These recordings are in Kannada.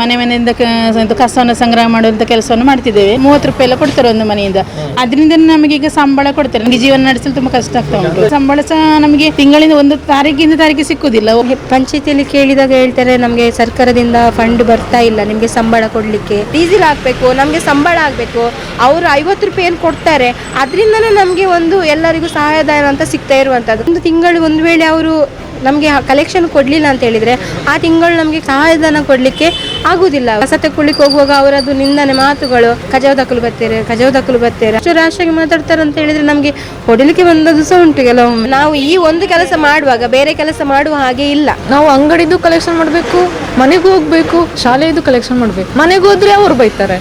ಮನೆ ಮನೆಯಿಂದ ಕಸವನ್ನು ಸಂಗ್ರಹ ಮಾಡುವಂಥ ಕೆಲಸವನ್ನು ಮಾಡ್ತಿದ್ದೇವೆ. ಮೂವತ್ತು ರೂಪಾಯಿ ಎಲ್ಲ ಕೊಡ್ತಾರೆ ಒಂದು ಮನೆಯಿಂದ. ಅದರಿಂದ ನಮಗೆ ಈಗ ಸಂಬಳ ಕೊಡ್ತಾರೆ. ನಮಗೆ ಜೀವನ ನಡೆಸಲು ತುಂಬಾ ಕಷ್ಟ ಆಗ್ತಾ ಉಂಟು. ಸಂಬಳ ಸಹ ನಮಗೆ ತಿಂಗಳಿಂದ ಒಂದು ತಾರೀಕಿಂದ ತಾರೀಕಿಗೆ ಸಿಕ್ಕುದಿಲ್ಲ. ಪಂಚಾಯತಿಯಲ್ಲಿ ಕೇಳಿದಾಗ ಹೇಳ್ತಾರೆ, ನಮಗೆ ಸರ್ಕಾರದಿಂದ ಫಂಡ್ ಬರ್ತಾ ಇಲ್ಲ. ನಿಮಗೆ ಸಂಬಳ ಕೊಡಲಿಕ್ಕೆ. ಡೀಸೆಲ್ ಹಾಕಬೇಕು, ನಮಗೆ ಸಂಬಳ ಆಗಬೇಕು ಅವರು ಐವತ್ತು ರೂಪಾಯಿ ಕೊಡ್ತಾರೆ. ಅದರಿಂದನೇ ನಮಗೆ ಒಂದು ಎಲ್ಲರಿಗೂ ಸಹಾಯಧನ ಅಂತ ಸಿಗ್ತಾ ಇರುವಂಥದ್ದು ಒಂದು ತಿಂಗಳು ಒಂದು ವೇಳೆ ಅವರು ನಮಗೆ ಕಲೆಕ್ಷನ್ ಕೊಡಲಿಲ್ಲ ಅಂತ ಹೇಳಿದರೆ ಆ ತಿಂಗಳು ನಮಗೆ ಸಹಾಯಧನ ಕೊಡಲಿಕ್ಕೆ ಆಗುವುದಿಲ್ಲ ಹೊಸ ತಗೊಳ್ಳಿಕ್ಕೆ ಹೋಗುವಾಗ ಅವರದ್ದು ನಿಂದನೆ ಮಾತುಗಳು ಕಜಾವ್ ದಕ್ಕಲು ಬರ್ತಾರೆ ಕಜಾವ್ ದಕ್ಕಲು ಬರ್ತಾರೆ. ಅಷ್ಟು ರಾಷ್ಟ್ರಕ್ಕೆ ಮಾತಾಡ್ತಾರೆ ಅಂತ ಹೇಳಿದ್ರೆ ನಮಗೆ ಹೊಡಿಲಿಕ್ಕೆ ಬಂದದ್ದು ಸಹ ಉಂಟು ಕೆಲವೊಮ್ಮೆ. ನಾವು ಈ ಒಂದು ಕೆಲಸ ಮಾಡುವಾಗ ಬೇರೆ ಕೆಲಸ ಮಾಡುವ ಹಾಗೆ ಇಲ್ಲ. ನಾವು ಅಂಗಡಿದು ಕಲೆಕ್ಷನ್ ಮಾಡಬೇಕು, ಮನೆಗೂ ಹೋಗಬೇಕು ಶಾಲೆಯದು ಕಲೆಕ್ಷನ್ ಮಾಡಬೇಕು. ಮನೆಗೆ ಹೋದ್ರೆ ಅವ್ರು ಬೈತಾರೆ.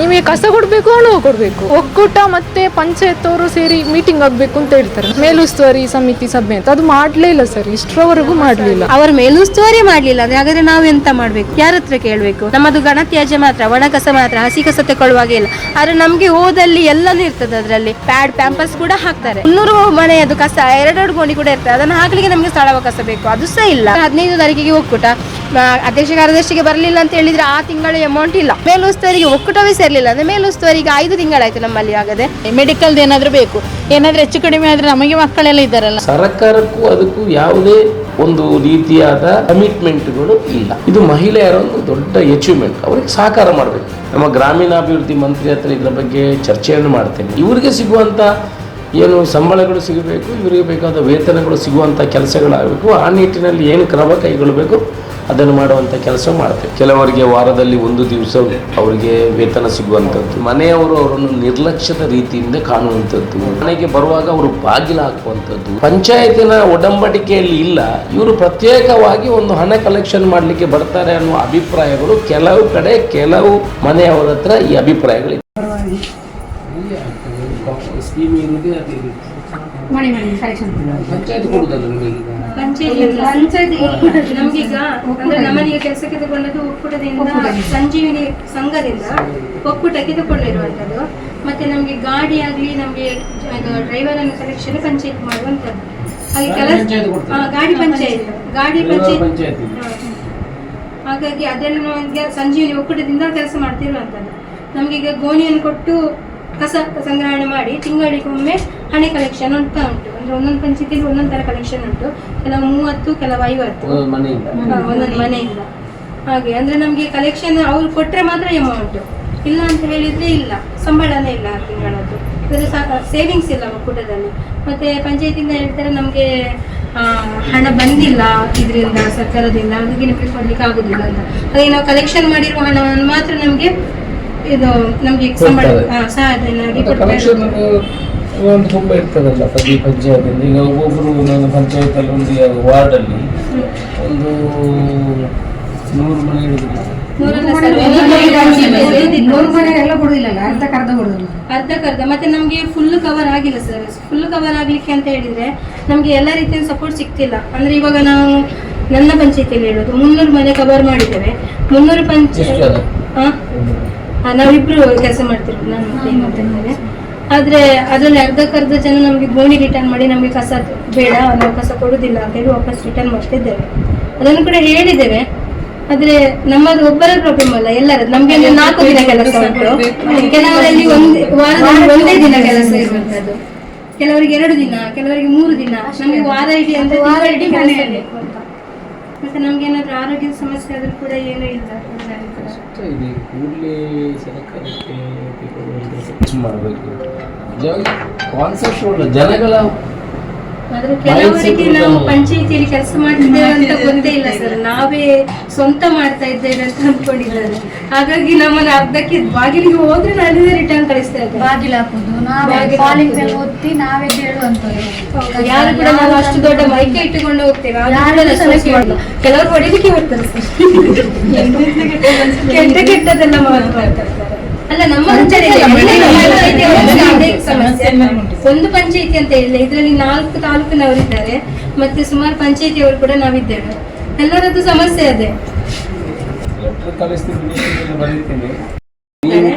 ನಿಮಗೆ ಕಸ ಕೊಡಬೇಕು ಹಣ ಕೊಡಬೇಕು. ಒಕ್ಕೂಟ ಮತ್ತೆ ಪಂಚಾಯತ್ ಅವರು ಸೇರಿ ಮೀಟಿಂಗ್ ಆಗಬೇಕು ಅಂತ ಹೇಳ್ತಾರೆ. ಮೇಲುಸ್ತುವಾರಿ ಸಮಿತಿ ಸಭೆ ಅಂತ. ಅದು ಮಾಡ್ಲೇ ಇಲ್ಲ ಸರ್. ಇಷ್ಟರವರೆಗೂ ಮಾಡಲಿಲ್ಲ. ಅವರ ಮೇಲುಸ್ತುವಾರಿ ಮಾಡ್ಲಿಲ್ಲ. ಅಂದ್ರೆ ಹಾಗಾದ್ರೆ ನಾವು ಎಂತ ಮಾಡ್ಬೇಕು? ಯಾರ ಹತ್ರ ಕೇಳಬೇಕು? ನಮ್ಮದು ಘನತ್ಯಾಜ್ಯ ಮಾತ್ರ ಒಣ ಕಸ ಮಾತ್ರ ಹಸಿ ಕಸ ತಗೊಳ್ಳುವಾಗ ಇಲ್ಲ. ಆದ್ರೆ ನಮ್ಗೆ ಹೋದಲ್ಲಿ ಎಲ್ಲಾನು ಇರ್ತದೆ ಅದರಲ್ಲಿ. ಪ್ಯಾಡ್ ಪ್ಯಾಂಪರ್ಸ್ ಕೂಡ ಹಾಕ್ತಾರೆ. ಮುನ್ನೂರು ಮನೆಯದು ಕಸ ಎರಡೆರಡು ಗೋಣಿ ಕೂಡ ಇರ್ತದೆ. ಅದನ್ನ ಹಾಕ್ಲಿಕ್ಕೆ ನಮ್ಗೆ ಸ್ಥಳಾವಕಾಶ ಬೇಕು. ಅದು ಸಹ ಇಲ್ಲ. ಹದಿನೈದು ತಾರೀಕಿಗೆ ಒಕ್ಕೂಟ. ಅಧ್ಯಕ್ಷ ಕಾರ್ಯದರ್ಶಿಗೆ ಬರಲಿಲ್ಲ ಅಂತ ಹೇಳಿದ್ರೆ ಆ ತಿಂಗಳ ಅಮೌಂಟ್ ಇಲ್ಲ. ಮೇಲುಸ್ತುವರಿಗೆ ಒಕ್ಕೂಟವೇ ಸೇರ್ಲಿಲ್ಲ. ಅಂದ್ರೆ ಮೇಲುಸ್ತುವರಿಗೆ ಐದು ತಿಂಗಳಾಯ್ತು ನಮ್ಮಲ್ಲಿ. ಆಗದೆ ಮೆಡಿಕಲ್ದು ಏನಾದ್ರೂ ಬೇಕು. ಏನಾದ್ರೂ ಹೆಚ್ಚು ಕಡಿಮೆ ಆದ್ರೆ ನಮಗೆ ಮಕ್ಕಳೆಲ್ಲ ಇದ್ದಾರಲ್ಲ. ಸರ್ಕಾರಕ್ಕೂ ಅದಕ್ಕೂ ಯಾವುದೇ ಒಂದು ರೀತಿಯಾದ ಕಮಿಟ್ಮೆಂಟ್ಗಳು ಇಲ್ಲ. ಇದು ಮಹಿಳೆಯರ ಒಂದು ದೊಡ್ಡ ಅಚೀವ್ಮೆಂಟ್ ಅವ್ರಿಗೆ ಸಹಕಾರ ಮಾಡಬೇಕು. ನಮ್ಮ ಗ್ರಾಮೀಣಾಭಿವೃದ್ಧಿ ಮಂತ್ರಿ ಹತ್ರ ಇದರ ಬಗ್ಗೆ ಚರ್ಚೆಯನ್ನು ಮಾಡ್ತೇನೆ. ಇವರಿಗೆ ಸಿಗುವಂಥ ಏನು ಸಂಬಳಗಳು ಸಿಗಬೇಕು, ಇವರಿಗೆ ಬೇಕಾದ ವೇತನಗಳು ಸಿಗುವಂಥ ಕೆಲಸಗಳಾಗಬೇಕು. ಆ ನಿಟ್ಟಿನಲ್ಲಿ ಏನು ಕ್ರಮ ಕೈಗೊಳ್ಳಬೇಕು? ಅದನ್ನು ಮಾಡುವಂಥ ಕೆಲಸ ಮಾಡ್ತೇವೆ. ಕೆಲವರಿಗೆ ವಾರದಲ್ಲಿ ಒಂದು ದಿವಸ ಅವರಿಗೆ ವೇತನ ಸಿಗುವಂಥದ್ದು. ಮನೆಯವರು ಅವರನ್ನು ನಿರ್ಲಕ್ಷ್ಯದ ರೀತಿಯಿಂದ ಕಾಣುವಂಥದ್ದು. ಮನೆಗೆ ಬರುವಾಗ ಅವರು ಬಾಗಿಲು ಹಾಕುವಂಥದ್ದು. ಪಂಚಾಯತಿನ ಒಡಂಬಡಿಕೆಯಲ್ಲಿ ಇಲ್ಲ. ಇವರು ಪ್ರತ್ಯೇಕವಾಗಿ ಒಂದು ಹಣ ಕಲೆಕ್ಷನ್ ಮಾಡಲಿಕ್ಕೆ ಬರ್ತಾರೆ ಅನ್ನುವ ಅಭಿಪ್ರಾಯಗಳು ಕೆಲವು ಕಡೆ ಕೆಲವು ಮನೆಯವರ ಹತ್ರ ಈ ಅಭಿಪ್ರಾಯಗಳು ಪಂಚಾಯತ್ ಕೊಡುದಲ್ಲ ನಮ್ಗೀಗ ಅಂದ್ರೆ ನಮ್ಮನೆಗೆ ಕೆಲಸಕ್ಕೆ ತಗೊಂಡದ್ದು ಒಕ್ಕೂಟದಿಂದ ಸಂಜೀವಿನಿ ಸಂಘದಿಂದ ಒಕ್ಕೂಟ ತಗೊಂಡಿರುವಂತದ್ದು ಮತ್ತೆ ನಮ್ಗೆ ಗಾಡಿ ಆಗ್ಲಿ ನಮ್ಗೆ ಡ್ರೈವರ್ ಅನ್ನು ಸೆಲೆಕ್ಷನ್ ಪಂಚಾಯತ್ ಮಾಡುವಂತದ್ದು ಹಾಗೆ ಕೆಲಸ ಗಾಡಿ ಪಂಚಾಯತ್. ಗಾಡಿ ಪಂಚಾಯತ್ ಹಾಗಾಗಿ ಅದನ್ನು ನಮಗೆ ಸಂಜೀವಿನಿ ಒಕ್ಕೂಟದಿಂದ ಕೆಲಸ ಮಾಡ್ತಿರುವಂತದ್ದು ನಮ್ಗೆ ಈಗ ಗೋಣಿಯನ್ನು ಕೊಟ್ಟು ಕಸ ಸಂಗ್ರಹಣೆ ಮಾಡಿ ತಿಂಗಳಿಗೊಮ್ಮೆ ಹಣೆ ಕಲೆಕ್ಷನ್ ಅಂತ ಉಂಟು. ಅಂದ್ರೆ ಒಂದೊಂದು ಪಂಚಾಯತಿಯಲ್ಲಿ ಒಂದೊಂದು ತರ ಕಲೆಕ್ಷನ್ ಉಂಟು. ಕೆಲವು ಮೂವತ್ತು ಕೆಲವು ಐವತ್ತು. ಒಂದೊಂದು ಮನೆಯಿಂದ. ಹಾಗೆ ಅಂದ್ರೆ ನಮ್ಗೆ ಕಲೆಕ್ಷನ್ ಅವ್ರು ಕೊಟ್ರೆ ಮಾತ್ರ ಅಮೌಂಟ್ ಇಲ್ಲ ಅಂತ ಹೇಳಿದ್ರೆ ಇಲ್ಲ. ಸಂಬಳನೇ ಇಲ್ಲ ಆ ತಿಂಗಳದ್ದು. ಸೇವಿಂಗ್ಸ್ ಇಲ್ಲ ಒಕ್ಕೂಟದಲ್ಲಿ ಮತ್ತೆ ಪಂಚಾಯತಿಯಿಂದ ಹೇಳ್ತಾರೆ ನಮ್ಗೆ ಹಣ ಬಂದಿಲ್ಲ ಇದರಿಂದ ಸರ್ಕಾರದಿಂದ ಅದಕ್ಕೆ ನಿಮಗೆ ಕೊಡ್ಲಿಕ್ಕೆ ಆಗುದಿಲ್ಲ ಅಂತ. ಅದೇ ನಾವು ಕಲೆಕ್ಷನ್ ಮಾಡಿರುವ ಹಣವನ್ನು ಮಾತ್ರ ನಮ್ಗೆ ಇದು ನಮಗೆ ಎಕ್ಸಾಮ್ ಕೊಡ್ತಾರೆ. ಒಂದು ತುಂಬ ಇರ್ತದಲ್ಲ ಪ್ರತಿ ಪಂಚಾಯತ್ ಈಗ ಒಬ್ಬೊಬ್ರು ನನ್ನ ಪಂಚಾಯತ್ ಅಲ್ಲಿ ಒಂದು ವಾರ್ಡಲ್ಲಿ ಒಂದು ನೂರು ಮನೆ ಹಿಡಿದಿಲ್ಲ ಅರ್ಧಕ್ಕರ್ಧ ಮತ್ತೆ ನಮಗೆ ಫುಲ್ ಕವರ್ ಆಗಿಲ್ಲ ಸರ್ ಫುಲ್ ಕವರ್ ಆಗ್ಲಿಕ್ಕೆ ಅಂತ ಹೇಳಿದ್ರೆ ನಮಗೆ ಎಲ್ಲ ರೀತಿಯ ಸಪೋರ್ಟ್ ಸಿಗ್ತಿಲ್ಲ. ಅಂದ್ರೆ ಇವಾಗ ನಾವು ನನ್ನ ಪಂಚಾಯತಿಯಲ್ಲಿ ಹೇಳೋದು ಮುನ್ನೂರು ಮನೆ ಕವರ್ ಮಾಡಿದ್ದೇವೆ. ಮುನ್ನೂರು? ಪಂಚಾಯತ್ ನಾವಿಬ್ರು ಕೆಲಸ ಮಾಡ್ತಿರೋದು ನಾನು ಮತ್ತೆ ಆದರೆ ಅದರಲ್ಲಿ ಅರ್ಧಕ್ಕರ್ಧ ಜನ ನಮಗೆ ಗೋಣಿ ರಿಟರ್ನ್ ಮಾಡಿ ನಮಗೆ ಕಸ ಬೇಡ ನಾವು ಕಸ ಕೊಡುದಿಲ್ಲ ಅಂತ ಹೇಳಿ ವಾಪಸ್ ರಿಟರ್ನ್ ಮಾಡ್ತಿದ್ದೇವೆ ಅದನ್ನು ಕೂಡ ಹೇಳಿದ್ದೇವೆ. ಆದ್ರೆ ನಮ್ಮದು ಒಬ್ಬರ ಪ್ರಾಬ್ಲಮ್ ಅಲ್ಲ ಎಲ್ಲರದ್ದು. ನಮ್ಗೆ ಒಂದು ನಾಲ್ಕು ದಿನ ಕೆಲಸ ಉಂಟು. ಕೆಲವರಲ್ಲಿ ಒಂದು ವಾರದಲ್ಲಿ ಒಂದೇ ದಿನ ಕೆಲಸ ಇರುವಂತದ್ದು ಕೆಲವರಿಗೆ ಎರಡು ದಿನ ಕೆಲವರಿಗೆ ಮೂರು ದಿನ ನಮಗೆ ವಾರ ಇಡೀ ಅಂತ ವಾರ ಇಡೀ ಕೆಲಸ ಅಂತ. ಮತ್ತೆ ನಮ್ಗೆ ಏನಾದ್ರು ಆರೋಗ್ಯದ ಸಮಸ್ಯೆ ಆದ್ರೂ ಕೂಡ ಏನೂ ಇಲ್ಲ. ಇದೆ. ಕೂಡಲೇ ಸರ್ಕಾರಕ್ಕೆ ಮಾಡಬೇಕು. ಕಾನ್ಸೆಪ್ಟ್ ಜನಗಳ ಆದ್ರೆ ಕೆಲವರಿಗೆ ನಾವು. ಪಂಚಾಯತಿಯಲ್ಲಿ ಕೆಲಸ ಮಾಡ್ತಿದ್ದೇವೆ ಅಂತ ಗೊತ್ತೇ ಇಲ್ಲ ಸರ್. ನಾವೇ ಸ್ವಂತ ಮಾಡ್ತಾ ಇದ್ದೇವೆ ಅಂತ ಅನ್ಕೊಂಡಿದ್ದಾರೆ ಹಾಗಾಗಿ ನಮ್ಮನ್ನ ಅರ್ಧಕ್ಕೆ ಬಾಗಿಲಿಗೆ ಹೋದ್ರೆ ನಾನೇ ರಿಟರ್ನ್ ಕಳಿಸ್ತಾ ಇದ್ದೆ ಬಾಗಿಲು ಹಾಕುದು ನಾವೇ ಕಾಲಿಂಗ್. ಬೆಲ್ ಒತ್ತಿ ನಾವೇ ಕೇಳುವಂತ ಯಾರು ಕೂಡ ನಾವು ಅಷ್ಟು ದೊಡ್ಡ ಮೈಕೆ ಇಟ್ಟುಕೊಂಡು ಹೋಗ್ತೇವೆ. ಕೆಲವರು ಹೊಡಿಲಿಕ್ಕೆ ಬರ್ತಾರೆ ಸರ್. ಕೆಟ್ಟ ಕೆಟ್ಟದೆಲ್ಲ ಮಾತಾಡ್ತಾರೆ. ಅಲ್ಲ ನಮ್ಮ ಸಮಸ್ಯೆ. ಒಂದು ಪಂಚಾಯತಿ ಅಂತ ಇಲ್ಲ ಇದರಲ್ಲಿ ನಾಲ್ಕು ತಾಲೂಕಿನವರಿದ್ದಾರೆ ಮತ್ತೆ ಸುಮಾರು ಪಂಚಾಯಿತಿಯವರು ಕೂಡ ನಾವಿದ್ದೇವೆ. ಎಲ್ಲರದ್ದು ಸಮಸ್ಯೆ ಅದೇ. ನೀವು